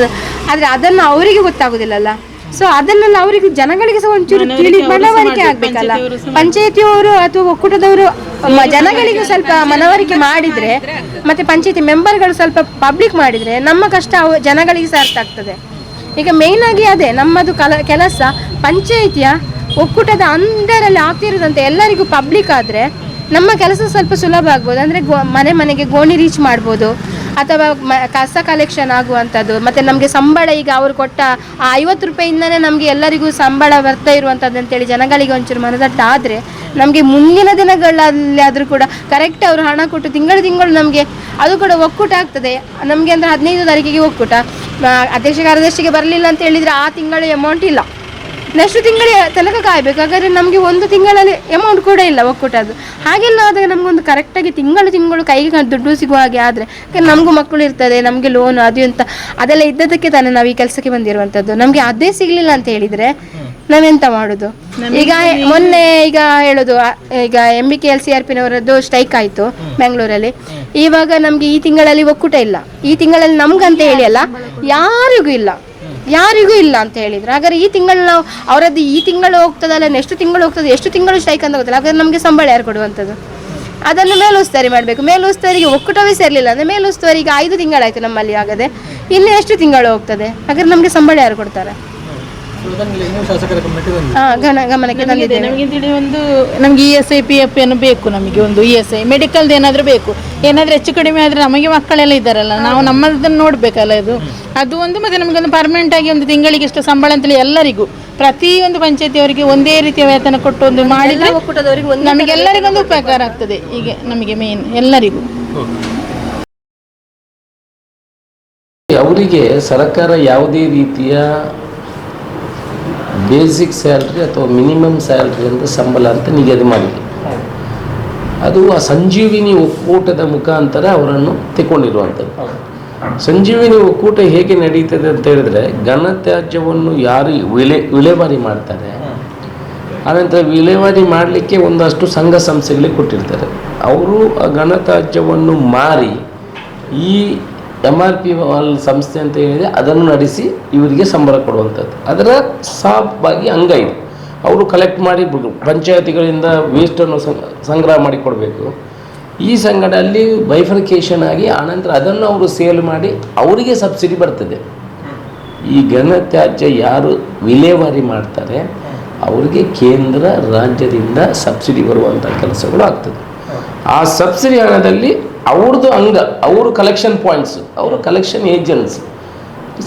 ಅದು. ಆದ್ರೆ ಅದನ್ನ ಅವರಿಗೆ ಗೊತ್ತಾಗುದಿಲ್ಲಲ್ಲ. ಸೊ ಅದನ್ನೆಲ್ಲ ಅವರಿಗೆ ಜನಗಳಿಗೆ ಸಹ ಒಂಚೂರು ತಿಳಿ ಮನವರಿಕೆ ಆಗ್ಬೇಕಲ್ಲ. ಪಂಚಾಯತಿಯವರು ಅಥವಾ ಒಕ್ಕೂಟದವರು ಜನಗಳಿಗೆ ಸ್ವಲ್ಪ ಮನವರಿಕೆ ಮಾಡಿದ್ರೆ ಮತ್ತೆ ಪಂಚಾಯತಿ ಮೆಂಬರ್ಗಳು ಸ್ವಲ್ಪ ಪಬ್ಲಿಕ್ ಮಾಡಿದ್ರೆ ನಮ್ಮ ಕಷ್ಟ ಜನಗಳಿಗೆ ಸಹ ಅರ್ಥ ಆಗ್ತದೆ. ಈಗ ಮೇಯ್ನ್ ಆಗಿ ಅದೇ ನಮ್ಮದು ಕಲ ಕೆಲಸ ಪಂಚಾಯಿತಿಯ ಒಕ್ಕೂಟದ ಅಂದರಲ್ಲಿ ಆಗ್ತಿರೋದಂತೆ ಎಲ್ಲರಿಗೂ ಪಬ್ಲಿಕ್ ಆದರೆ ನಮ್ಮ ಕೆಲಸ ಸ್ವಲ್ಪ ಸುಲಭ ಆಗ್ಬೋದು. ಅಂದರೆ ಮನೆ ಮನೆಗೆ ಗೋಣಿ ರೀಚ್ ಮಾಡ್ಬೋದು. ಅಥವಾ ಮ, ಕಸ ಕಲೆಕ್ಷನ್ ಆಗುವಂಥದ್ದು, ಮತ್ತು ನಮಗೆ ಸಂಬಳ ಈಗ ಅವರು ಕೊಟ್ಟ ಆ ಐವತ್ತು ರೂಪಾಯಿಂದನೇ ನಮಗೆ ಎಲ್ಲರಿಗೂ ಸಂಬಳ ಬರ್ತಾ ಇರುವಂಥದ್ದು ಅಂತೇಳಿ ಜನಗಳಿಗೆ ಒಂಚೂರು ಮನದಟ್ಟ ಆದರೆ ನಮಗೆ ಮುಂದಿನ ದಿನಗಳಲ್ಲಿ ಆದರೂ ಕೂಡ ಕರೆಕ್ಟ್ ಅವರು ಹಣ ಕೊಟ್ಟು ತಿಂಗಳು ತಿಂಗಳು ನಮಗೆ ಅದು ಕೂಡ ಒಕ್ಕೂಟ ಆಗ್ತದೆ. ನಮಗೆ ಅಂದರೆ ಹದಿನೈದು ತಾರೀಕಿಗೆ ಒಕ್ಕೂಟ. ಅಧ್ಯಕ್ಷ ಕಾರ್ಯದರ್ಶಿಗೆ ಬರಲಿಲ್ಲ ಅಂತ ಹೇಳಿದರೆ ಆ ತಿಂಗಳು ಅಮೌಂಟ್ ಇಲ್ಲ. ನೆಕ್ಸ್ಟ್ ತಿಂಗಳ ತನಕ ಕಾಯಬೇಕು. ಹಾಗಾದ್ರೆ ನಮಗೆ ಒಂದು ತಿಂಗಳಲ್ಲಿ ಅಮೌಂಟ್ ಕೂಡ ಇಲ್ಲ ಒಕ್ಕೂಟದ್ದು ಹಾಗೆಲ್ಲ ಆದಾಗ ನಮಗೊಂದು ಕರೆಕ್ಟಾಗಿ ತಿಂಗಳು ತಿಂಗಳು ಕೈಗೆ ದುಡ್ಡು ಸಿಗುವ ಹಾಗೆ ಆದರೆ ನಮಗೂ ಮಕ್ಕಳು ಇರ್ತದೆ ನಮಗೆ ಲೋನ್ ಅದು ಅಂತ ಅದೆಲ್ಲ ಇದ್ದದಕ್ಕೆ ತಾನೇ ನಾವು ಈ ಕೆಲಸಕ್ಕೆ ಬಂದಿರುವಂಥದ್ದು. ನಮಗೆ ಅದೇ ಸಿಗಲಿಲ್ಲ ಅಂತ ಹೇಳಿದರೆ ನಾವೆಂತ ಮಾಡೋದು? ಈಗ ಮೊನ್ನೆ ಈಗ ಹೇಳೋದು ಈಗ M B K L C R ಪಿನವರದ್ದು strike ಆಯಿತು ಬೆಂಗಳೂರಲ್ಲಿ ಇವಾಗ ನಮಗೆ ಈ ತಿಂಗಳಲ್ಲಿ ಒಕ್ಕೂಟ ಇಲ್ಲ. ಈ ತಿಂಗಳಲ್ಲಿ ನಮ್ಗಂತ ಹೇಳಿ ಅಲ್ಲ ಯಾರಿಗೂ ಇಲ್ಲ. ಯಾರಿಗೂ ಇಲ್ಲ ಅಂತ ಹೇಳಿದ್ರು. ಹಾಗಾದ್ರೆ ಈ ತಿಂಗಳು ನಾವು ಅವರದ್ದು ಈ ತಿಂಗಳು ಹೋಗ್ತದಲ್ಲ ನೆಕ್ಸ್ಟ್ ತಿಂಗಳು ಹೋಗ್ತದೆ, ಎಷ್ಟು ತಿಂಗಳು ಸ್ಟ್ರೈಕ್ ಅಂತ ಗೊತ್ತಿಲ್ಲ. ಹಾಗಾದ್ರೆ ನಮಗೆ ಸಂಬಳ ಯಾರು ಕೊಡುವಂಥದ್ದು? ಅದನ್ನು ಮೇಲುಸ್ತುವಾರಿ ಮಾಡಬೇಕು. ಮೇಲುಸ್ತುವರಿಗೆ ಒಕ್ಕೂಟವೇ ಸೇರಲಿಲ್ಲ ಅಂದರೆ ಮೇಲುಸ್ತುವರಿಗೆ ಐದು ತಿಂಗಳಾಯಿತು ನಮ್ಮಲ್ಲಿ ಆಗದೆ. ಇನ್ನು ಎಷ್ಟು ತಿಂಗಳು ಹೋಗ್ತದೆ? ಹಾಗಾದ್ರೆ ನಮಗೆ ಸಂಬಳ ಯಾರು ಕೊಡ್ತಾರೆ? ಶಾಸಕರ ಗಮನಕ್ಕೆ ತಂದಿದ್ದೇವೆ ನಮಗೆ ತಿಳಿ ಒಂದು ನಮಗೆ E S I P F ಏನು ಬೇಕು ನಮಗೆ ಒಂದು ಇ ಎಸ್ ಐ ಮೆಡಿಕಲ್ದು ಏನಾದರೂ ಬೇಕು. ಏನಾದರೂ ಹೆಚ್ಚು ಕಡಿಮೆ ಆದರೆ ನಮಗೆ ಮಕ್ಕಳೆಲ್ಲ ಇದ್ದಾರಲ್ಲ ನಾವು ನಮ್ಮದನ್ನು ನೋಡಬೇಕಲ್ಲ ಇದು. ಅದು ಒಂದು ಮತ್ತು ನಮಗೊಂದು ಪರ್ಮನೆಂಟ್ ಆಗಿ ಒಂದು ತಿಂಗಳಿಗೆ ಇಷ್ಟು ಸಂಬಳ ಅಂತೇಳಿ ಎಲ್ಲರಿಗೂ ಪ್ರತಿಯೊಂದು ಪಂಚಾಯತಿಯವರಿಗೆ ಒಂದೇ ರೀತಿಯ ವೇತನ ಕೊಟ್ಟು ಒಂದು ಮಾಡಿದರೆ ನಮಗೆಲ್ಲರಿಗೂ ಒಂದು ಉಪಕಾರ ಆಗ್ತದೆ. ಈಗ ನಮಗೆ ಮೇನ್ ಎಲ್ಲರಿಗೂ. ಅವರಿಗೆ ಸರ್ಕಾರ ಯಾವುದೇ ರೀತಿಯ ಬೇಸಿಕ್ ಸ್ಯಾಲ್ರಿ ಅಥವಾ ಮಿನಿಮಮ್ ಸ್ಯಾಲ್ರಿ ಅಂತ ಸಂಬಳ ಅಂತ ನಿಗದಿ ಮಾಡಿದ್ವಿ ಅದು ಆ ಸಂಜೀವಿನಿ ಒಕ್ಕೂಟದ ಮುಖಾಂತರ ಅವರನ್ನು ತೆಕ್ಕೊಂಡಿರುವಂಥದ್ದು. ಸಂಜೀವಿನಿ ಒಕ್ಕೂಟ ಹೇಗೆ ನಡೀತದೆ ಅಂತ ಹೇಳಿದ್ರೆ ಘನತ್ಯಾಜ್ಯವನ್ನು ಯಾರು ವಿಲೆ ವಿಲೇವಾರಿ ಮಾಡ್ತಾರೆ. ಆನಂತರ ವಿಲೇವಾರಿ ಮಾಡಲಿಕ್ಕೆ ಒಂದಷ್ಟು ಸಂಘ ಸಂಸ್ಥೆಗಳಿಗೆ ಕೊಟ್ಟಿರ್ತಾರೆ. ಅವರು ಆ ಘನತ್ಯಾಜ್ಯವನ್ನು ಮಾರಿ ಈ ಎಂ ಆರ್ ಪಿ ಹಾಲ್ ಸಂಸ್ಥೆ ಅಂತ ಏನಿದೆ ಅದನ್ನು ನಡೆಸಿ ಇವರಿಗೆ ಸಂಬಳ ಕೊಡುವಂಥದ್ದು. ಅದರ ಸಾಫಾಗಿ ಅಂಗ ಇದು. ಅವರು ಕಲೆಕ್ಟ್ ಮಾಡಿ ಪಂಚಾಯತಿಗಳಿಂದ ವೇಸ್ಟನ್ನು ಸಂಗ್ರಹ ಮಾಡಿ ಕೊಡಬೇಕು. ಈ ಸಂಗಡಲ್ಲಿ ಬೈಫರ್ಕೇಶನ್ ಆಗಿ ಆನಂತರ ಅದನ್ನು ಅವರು ಸೇಲ್ ಮಾಡಿ ಅವರಿಗೆ ಸಬ್ಸಿಡಿ ಬರ್ತದೆ. ಈ ಘನತ್ಯಾಜ್ಯ ಯಾರು ವಿಲೇವಾರಿ ಮಾಡ್ತಾರೆ, ಅವರಿಗೆ ಕೇಂದ್ರ ರಾಜ್ಯದಿಂದ ಸಬ್ಸಿಡಿ ಬರುವಂಥ ಕೆಲಸಗಳು ಆಗ್ತದೆ. ಆ ಸಬ್ಸಿಡಿ ಹಣದಲ್ಲಿ ಅವ್ರದ್ದು ಅಂಗ ಅವರು ಕಲೆಕ್ಷನ್ ಪಾಯಿಂಟ್ಸ್ ಅವರು ಕಲೆಕ್ಷನ್ ಏಜೆಂಟ್ಸ್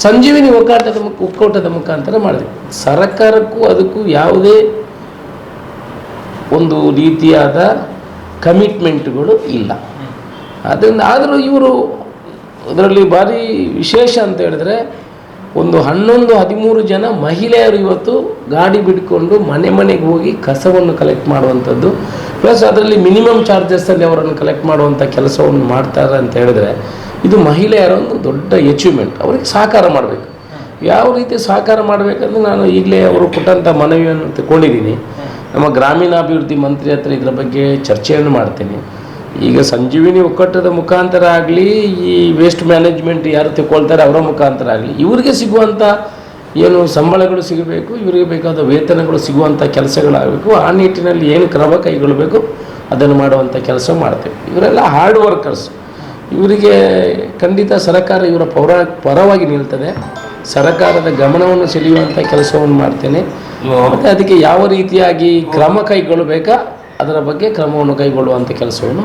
ಸಂಜೀವಿನಿ ಒಕ್ಕಾಟದ ಮುಖ ಒಕ್ಕೂಟದ ಮುಖಾಂತರ ಮಾಡಿದೆ. ಸರ್ಕಾರಕ್ಕೂ ಅದಕ್ಕೂ ಯಾವುದೇ ಒಂದು ರೀತಿಯಾದ ಕಮಿಟ್ಮೆಂಟ್ಗಳು ಇಲ್ಲ. ಅದರಿಂದ ಆದರೂ ಇವರು ಅದರಲ್ಲಿ ಭಾರಿ ವಿಶೇಷ ಅಂತ ಹೇಳಿದ್ರೆ ಒಂದು ಹನ್ನೊಂದು, ಹದಿಮೂರು ಜನ ಮಹಿಳೆಯರು ಇವತ್ತು ಗಾಡಿ ಬಿಟ್ಕೊಂಡು ಮನೆ ಮನೆಗೆ ಹೋಗಿ ಕಸವನ್ನು ಕಲೆಕ್ಟ್ ಮಾಡುವಂಥದ್ದು. ಪ್ಲಸ್ ಅದರಲ್ಲಿ ಮಿನಿಮಮ್ ಚಾರ್ಜಸ್ಸಲ್ಲಿ ಅವರನ್ನು ಕಲೆಕ್ಟ್ ಮಾಡುವಂಥ ಕೆಲಸವನ್ನು ಮಾಡ್ತಾರೆ ಅಂತ ಹೇಳಿದ್ರೆ, ಇದು ಮಹಿಳೆಯರ ಒಂದು ದೊಡ್ಡ ಅಚೀವ್ಮೆಂಟ್ ಅವರಿಗೆ ಸಹಕಾರ ಮಾಡಬೇಕು. ಯಾವ ರೀತಿ ಸಹಕಾರ ಮಾಡಬೇಕಂದ್ರೆ ನಾನು ಈಗಲೇ ಅವರು ಕೊಟ್ಟಂಥ ಮನವಿಯನ್ನು ತಗೊಂಡಿದ್ದೀನಿ ನಮ್ಮ ಗ್ರಾಮೀಣಾಭಿವೃದ್ಧಿ ಮಂತ್ರಿ ಹತ್ರ ಇದರ ಬಗ್ಗೆ ಚರ್ಚೆಯನ್ನು ಮಾಡ್ತೇನೆ. ಈಗ ಸಂಜೀವಿನಿ ಒಕ್ಕಟ್ಟದ ಮುಖಾಂತರ ಆಗಲಿ ಈ ವೇಸ್ಟ್ ಮ್ಯಾನೇಜ್ಮೆಂಟ್ ಯಾರು ತಿಳ್ಕೊಳ್ತಾರೆ ಅವರ ಮುಖಾಂತರ ಆಗಲಿ ಇವರಿಗೆ ಸಿಗುವಂಥ ಏನು ಸಂಬಳಗಳು ಸಿಗಬೇಕು ಇವರಿಗೆ ಬೇಕಾದ ವೇತನಗಳು ಸಿಗುವಂಥ ಕೆಲಸಗಳಾಗಬೇಕು ಆ ನಿಟ್ಟಿನಲ್ಲಿ ಏನು ಕ್ರಮ ಕೈಗೊಳ್ಳಬೇಕು ಅದನ್ನು ಮಾಡುವಂಥ ಕೆಲಸ ಮಾಡ್ತೇವೆ. ಇವರೆಲ್ಲ ಹಾರ್ಡ್ ವರ್ಕರ್ಸ್ ಇವರಿಗೆ ಖಂಡಿತ ಸರ್ಕಾರ ಇವರ ಪೌರ ಪರವಾಗಿ ನಿಲ್ತದೆ. ಸರ್ಕಾರದ ಗಮನವನ್ನು ಸೆಳೆಯುವಂಥ ಕೆಲಸವನ್ನು ಮಾಡ್ತೇನೆ. ಮತ್ತು ಅದಕ್ಕೆ ಯಾವ ರೀತಿಯಾಗಿ ಕ್ರಮ ಕೈಗೊಳ್ಳಬೇಕಾ? ಅದರ ಬಗ್ಗೆ ಕ್ರಮವನ್ನು ಕೈಗೊಳ್ಳುವಂಥ ಕೆಲಸವನ್ನು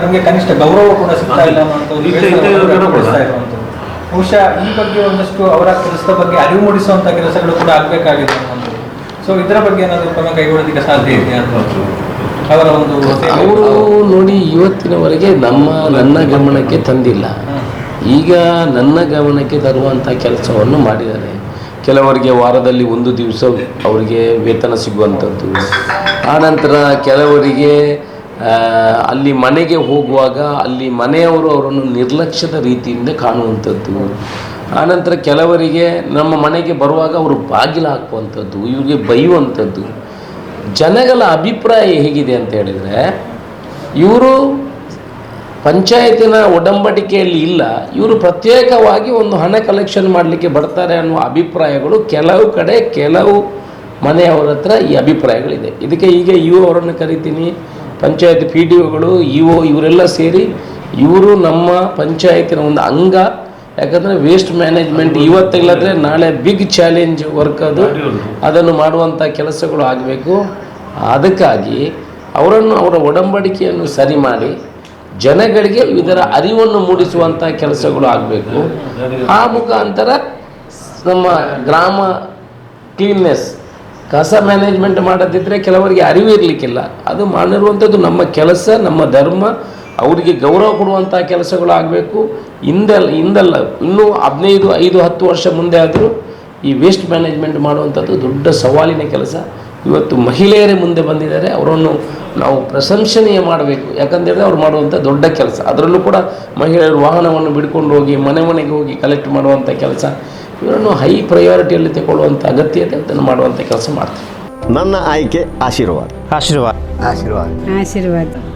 ನಿಮಗೆ ಕನಿಷ್ಠ ಗೌರವ ಕೂಡ ಸಿಗ್ತಾ ವ್ಯಕ್ತಪಡಿಸ್ತಾ ಬಹುಶಃ ಈ ಬಗ್ಗೆ ಒಂದಷ್ಟು ಅವರ ಕೆಲಸದ ಬಗ್ಗೆ ಅರಿವು ಮೂಡಿಸುವಂತ ಕೆಲಸಗಳು ಕೂಡ ಆಗ್ಬೇಕಾಗಿದೆ ಸೊ ಇದರ ಬಗ್ಗೆ ಏನಾದರೂ ಕ್ರಮ ಕೈಗೊಳ್ಳೋದಕ್ಕೆ ಸಾಧ್ಯ ಇದೆಯಾ ಅಂತ ಅವರ ಒಂದು. ಅವರು ನೋಡಿ ಇವತ್ತಿನವರೆಗೆ ನಮ್ಮ ನನ್ನ ಗಮನಕ್ಕೆ ತಂದಿಲ್ಲ. ಈಗ ನನ್ನ ಗಮನಕ್ಕೆ ತರುವಂಥ ಕೆಲಸವನ್ನು ಮಾಡಿದ್ದಾರೆ. ಕೆಲವರಿಗೆ ವಾರದಲ್ಲಿ ಒಂದು ದಿವಸ ಅವರಿಗೆ ವೇತನ ಸಿಗುವಂಥದ್ದು. ಆನಂತರ ಕೆಲವರಿಗೆ ಅಲ್ಲಿ ಮನೆಗೆ ಹೋಗುವಾಗ ಅಲ್ಲಿ ಮನೆಯವರು ಅವರನ್ನು ನಿರ್ಲಕ್ಷ್ಯದ ರೀತಿಯಿಂದ ಕಾಣುವಂಥದ್ದು. ಆನಂತರ ಕೆಲವರಿಗೆ ನಮ್ಮ ಮನೆಗೆ ಬರುವಾಗ ಅವರು ಬಾಗಿಲು ಹಾಕುವಂಥದ್ದು, ಇವರಿಗೆ ಬೈಯುವಂಥದ್ದು. ಜನಗಳ ಅಭಿಪ್ರಾಯ ಹೇಗಿದೆ ಅಂತ ಹೇಳಿದರೆ, ಇವರು ಪಂಚಾಯತಿನ ಒಡಂಬಡಿಕೆಯಲ್ಲಿ ಇಲ್ಲ ಇವರು ಪ್ರತ್ಯೇಕವಾಗಿ ಒಂದು ಹಣ ಕಲೆಕ್ಷನ್ ಮಾಡಲಿಕ್ಕೆ ಬರ್ತಾರೆ ಅನ್ನುವ ಅಭಿಪ್ರಾಯಗಳು ಕೆಲವು ಕಡೆ ಕೆಲವು ಮನೆಯವರ ಹತ್ರ ಈ ಅಭಿಪ್ರಾಯಗಳಿದೆ. ಇದಕ್ಕೆ ಈಗ ಇ ಒ ಅವರನ್ನು ಕರಿತೀನಿ ಪಂಚಾಯತ್ ಪಿ ಡಿ ಒಗಳು ಇ ಒ ಇವರೆಲ್ಲ ಸೇರಿ ಇವರು ನಮ್ಮ ಪಂಚಾಯತಿನ ಒಂದು ಅಂಗ. ಯಾಕಂದರೆ ವೇಸ್ಟ್ ಮ್ಯಾನೇಜ್ಮೆಂಟ್ ಇವತ್ತಿಲ್ಲದ್ರೆ ನಾಳೆ ಬಿಗ್ ಚಾಲೆಂಜ್ ವರ್ಕ್ ಅದು. ಅದನ್ನು ಮಾಡುವಂಥ ಕೆಲಸಗಳು ಆಗಬೇಕು. ಅದಕ್ಕಾಗಿ ಅವರನ್ನು ಅವರ ಒಡಂಬಡಿಕೆಯನ್ನು ಸರಿ ಮಾಡಿ ಜನಗಳಿಗೆ ಇದರ ಅರಿವನ್ನು ಮೂಡಿಸುವಂಥ ಕೆಲಸಗಳು ಆಗಬೇಕು. ಆ ಮುಖಾಂತರ ನಮ್ಮ ಗ್ರಾಮ ಕ್ಲೀನ್ನೆಸ್ ಕಸ ಮ್ಯಾನೇಜ್ಮೆಂಟ್ ಮಾಡದಿದ್ದರೆ ಕೆಲವರಿಗೆ ಅರಿವು ಇರಲಿಕ್ಕಿಲ್ಲ. ಅದು ಮಾಡಿರುವಂಥದ್ದು ನಮ್ಮ ಕೆಲಸ, ನಮ್ಮ ಧರ್ಮ, ಅವರಿಗೆ ಗೌರವ ಕೊಡುವಂಥ ಕೆಲಸಗಳು ಆಗಬೇಕು. ಹಿಂದೆಲ್ಲ ಹಿಂದಲ್ಲ ಇನ್ನೂ ಹದಿನೈದು, ಐದು, ಹತ್ತು ವರ್ಷ ಮುಂದೆ ಆದರೂ ಈ ವೇಸ್ಟ್ ಮ್ಯಾನೇಜ್ಮೆಂಟ್ ಮಾಡುವಂಥದ್ದು ದೊಡ್ಡ ಸವಾಲಿನ ಕೆಲಸ. ಇವತ್ತು ಮಹಿಳೆಯರೇ ಮುಂದೆ ಬಂದಿದ್ದಾರೆ ಅವರನ್ನು ನಾವು ಪ್ರಶಂಸನೀಯ ಮಾಡಬೇಕು. ಯಾಕಂತೇಳಿದ್ರೆ ಅವ್ರು ಮಾಡುವಂಥ ದೊಡ್ಡ ಕೆಲಸ. ಅದರಲ್ಲೂ ಕೂಡ ಮಹಿಳೆಯರು ವಾಹನವನ್ನು ಬಿಡ್ಕೊಂಡು ಹೋಗಿ ಮನೆ ಮನೆಗೆ ಹೋಗಿ ಕಲೆಕ್ಟ್ ಮಾಡುವಂಥ ಕೆಲಸ. ಇವರನ್ನು ಹೈ ಪ್ರಯಾರಿಟಿಯಲ್ಲಿ ತಗೊಳ್ಳುವಂಥ ಅಗತ್ಯತೆ ಅದನ್ನು ಮಾಡುವಂಥ ಕೆಲಸ ಮಾಡ್ತಾರೆ ನನ್ನ ಆಯ್ಕೆ ಆಶೀರ್ವಾದ. ಆಶೀರ್ವಾದ. ಆಶೀರ್ವಾದ. ಆಶೀರ್ವಾದ.